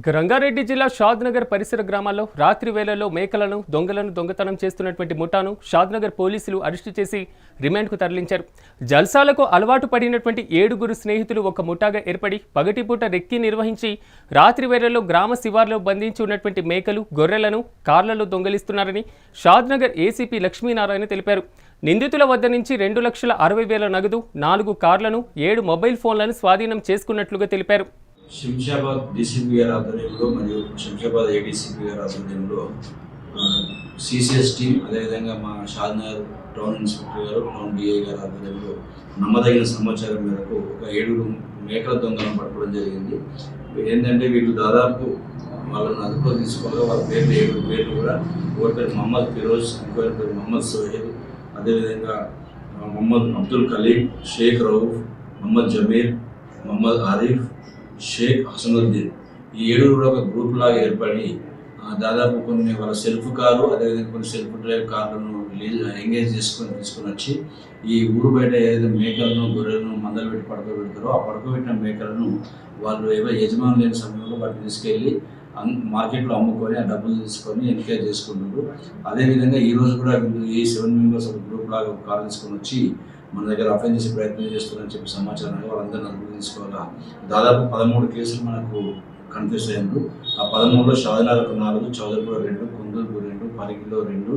ఇక రంగారెడ్డి జిల్లా షాద్నగర్ పరిసర గ్రామాల్లో రాత్రి వేళల్లో మేకలను దొంగలను దొంగతనం చేస్తున్నటువంటి ముఠాను షాద్నగర్ పోలీసులు అరెస్టు చేసి రిమాండ్కు తరలించారు. జల్సాలకు అలవాటు పడినటువంటి ఏడుగురు స్నేహితులు ఒక ముఠాగా ఏర్పడి పగటిపూట రెక్కి నిర్వహించి రాత్రి వేళల్లో గ్రామ శివార్లో బంధించి ఉన్నటువంటి మేకలు గొర్రెలను కార్లలో దొంగలిస్తున్నారని షాద్నగర్ ఏసీపీ లక్ష్మీనారాయణ తెలిపారు. నిందితుల వద్ద నుంచి రెండు లక్షల అరవై వేల నగదు నాలుగు కార్లను ఏడు మొబైల్ ఫోన్లను స్వాధీనం చేసుకున్నట్లుగా తెలిపారు. శంషాబాద్ డీసీపీ గారి ఆధ్వర్యంలో మరియు శంషాబాద్ ఏడీసీపీ గారి ఆధ్వర్యంలో సిసిఎస్ టీం అదేవిధంగా మా షాద్నగర్ టౌన్ ఇన్స్పెక్టర్ గారు టౌన్ డిఐ గారి ఆధ్వర్యంలో నమ్మదగిన సమాచారం మేరకు ఒక ఏడుగురు మేకల దొంగలను పట్టుకోవడం జరిగింది. ఏంటంటే వీళ్ళు దాదాపు వాళ్ళని అదుపులో తీసుకోగా వాళ్ళ పేర్లు ఏడు పేర్లు కూడా ఒకరి పేరు మహమ్మద్ ఫిరోజ్ ఇంకొకరి పేరు మహమ్మద్ సోహెల్ అదేవిధంగా మహమ్మద్ అబ్దుల్ కలీం షేక్ రౌఫ్ మహమ్మద్ జమీర్ మహమ్మద్ ఆరిఫ్ షేక్ హసనుద్దీన్. ఈ ఏడుగురు కూడా ఒక గ్రూప్ లాగా ఏర్పడి దాదాపు కొన్ని వాళ్ళ సెల్ఫ్ కారు అదేవిధంగా కొన్ని సెల్ఫ్ డ్రైవ్ కార్లను ఎంగేజ్ చేసుకొని తీసుకొని వచ్చి ఈ ఊరు బయట ఏదైతే మేకలను గొర్రెలను మందలు పెట్టి పడుకోబెడతారో ఆ పడుకోబెట్టిన మేకలను వాళ్ళు ఏవో యజమానులు లేని సమయంలో వాటిని తీసుకెళ్ళి అన్- మార్కెట్లో అమ్ముకొని ఆ డబ్బులు తీసుకొని ఎంకరేజ్ చేసుకుంటున్నారు. అదేవిధంగా ఈరోజు కూడా ఈ సెవెన్ మెంబర్స్ ఒక గ్రూప్ లాగా ఒక కార్ తీసుకొని వచ్చి మన దగ్గర అఫెన్స్ చేసే ప్రయత్నం చేస్తున్నారని చెప్పి సమాచారం వాళ్ళందరినీ అదుపులో దాదాపు పదమూడు కేసులు మనకు కన్ఫ్యూజ్ అయ్యారు ఆ పదమూడులో షాదనగర్ నాలుగు చౌదరిపూర్ రెండు కుందూరుపూర్ రెండు పరిగిలో రెండు